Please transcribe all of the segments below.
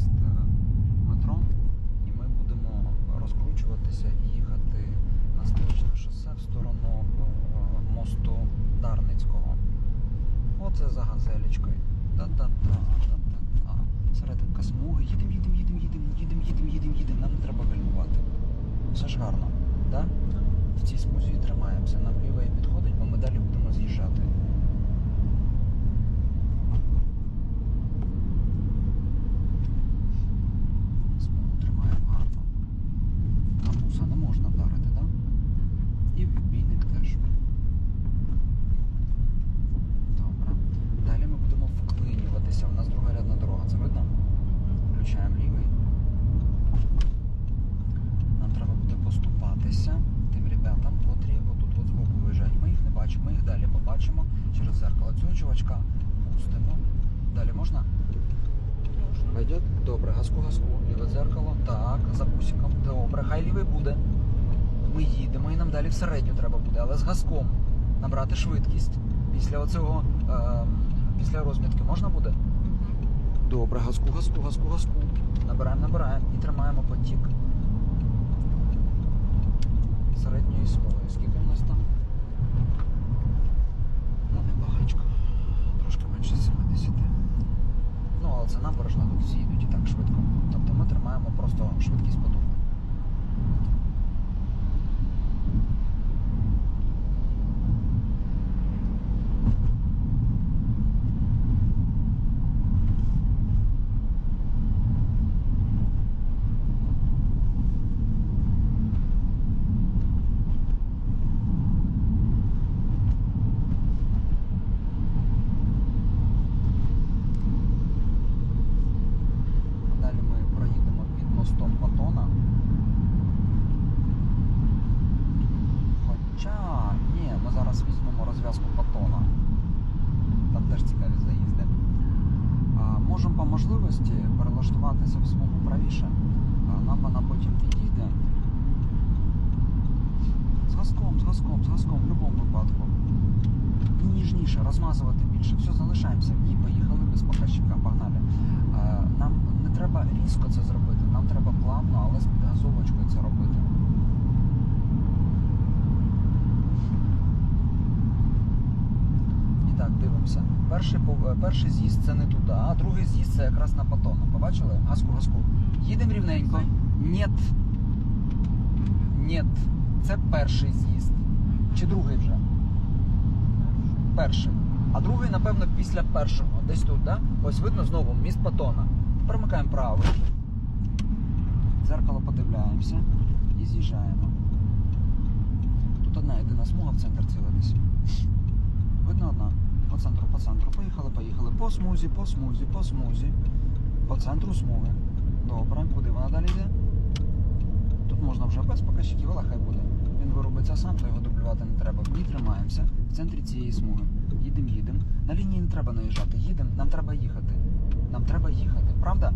поїзд е, метро, і ми будемо розкручуватися і їхати на столичне шосе в сторону е, мосту Дарницького. Оце за газелечкою. Да-да-да, да-да-да. Серединка смуги. Їдемо, їдемо, їдемо, їдемо, їдемо, їдемо, їдемо, їдемо. Нам не треба гальмувати. Все ж гарно, так? Да? В цій смузі тримаємося. Нам лівий підходить, бо ми далі будемо з'їжджати. Смугу тримаємо гарно. На буса не можна вдарити, так? І в відбійник теж. Добре. Далі ми будемо вклинюватися. У нас другорядна дорога, це видно? Включаємо лівий. Нам треба буде поступатися тим ребятам, котрі отут от збоку виїжджають. Ми їх не бачимо, ми їх далі побачимо через зеркало. Цього чувачка пустимо. Далі можна? Пойдет? Добре, газку, газку. Ліве дзеркало. Так, за бусиком. Добре, хай лівий буде. Ми їдемо і нам далі в середню треба буде, але з газком. Набрати швидкість. Після оцього, е, після розмітки можна буде? Добре, газку, газку, газку, газку. Набираємо, набираємо і тримаємо потік середньої смуги. Скільки в нас там? Ну, небагачко. Трошки менше 70. Ну, але це набережна, тут всі йдуть і так швидко. Тобто ми тримаємо просто швидкість потоку. Далі ми проїдемо під мостом Патона. Хоча, ні, ми зараз візьмемо розв'язку Патона. Там теж цікаві заїзди. Можемо по можливості перелаштуватися в смугу правіше. Нам вона потім підійде. З газком, з газком, в будь-якому випадку. Ніжніше, розмазувати більше. Все, залишаємося. Ні, поїхали без показчика, погнали. Нам не треба різко це зробити, нам треба плавно, але з підгазовочкою це робити. І так, дивимося. Перший, е, перший з'їзд це не туди, а другий з'їзд це якраз на патону. Побачили? Газку, газку. Їдемо рівненько. Нєт. Нєт. Це перший з'їзд. Чи другий вже? Перший. А другий, напевно, після першого. Десь тут, да? Ось видно знову міст Патона. Перемикаємо право. Дзеркало подивляємося і з'їжджаємо. Тут одна єдина смуга в центр цілитись. Видно одна. По центру, по центру. Поїхали, поїхали. По смузі, по смузі, по смузі. По центру смуги. Добре, куди вона далі йде? Тут можна вже без показчиків, але хай буде. Він виробиться сам, то його дублювати не треба. Ній тримаємося в центрі цієї смуги. Їдемо, їдемо. На лінії не треба наїжджати. Їдемо, нам треба їхати. Нам треба їхати, правда?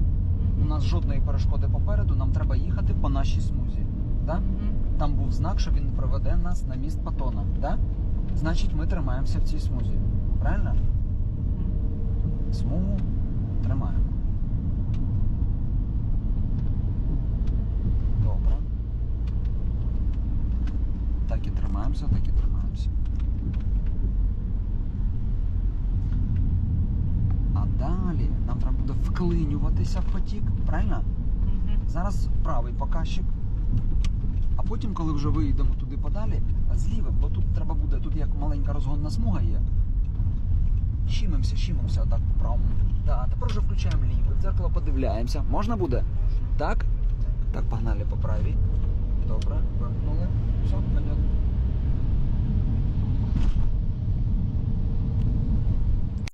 У нас жодної перешкоди попереду, нам треба їхати по нашій смузі. Да? Там був знак, що він проведе нас на міст Патона. Да? Значить, ми тримаємося в цій смузі. Правильно? Смугу тримаємо. Добре. Так і тримаємося, так і тримаємося. А далі нам треба буде вклинюватися в потік, правильно? Зараз правий показчик. А потім, коли вже виїдемо туди подалі, з лівим, бо тут треба буде, тут як маленька розгонна смуга є. щимимося, щимимося, отак. Пром. Да, Тепер вже включаємо лівий, в дзеркало подивляємося. Можна буде? Так? Так, погнали по правій. Добре, вимкнули. Все, понятно.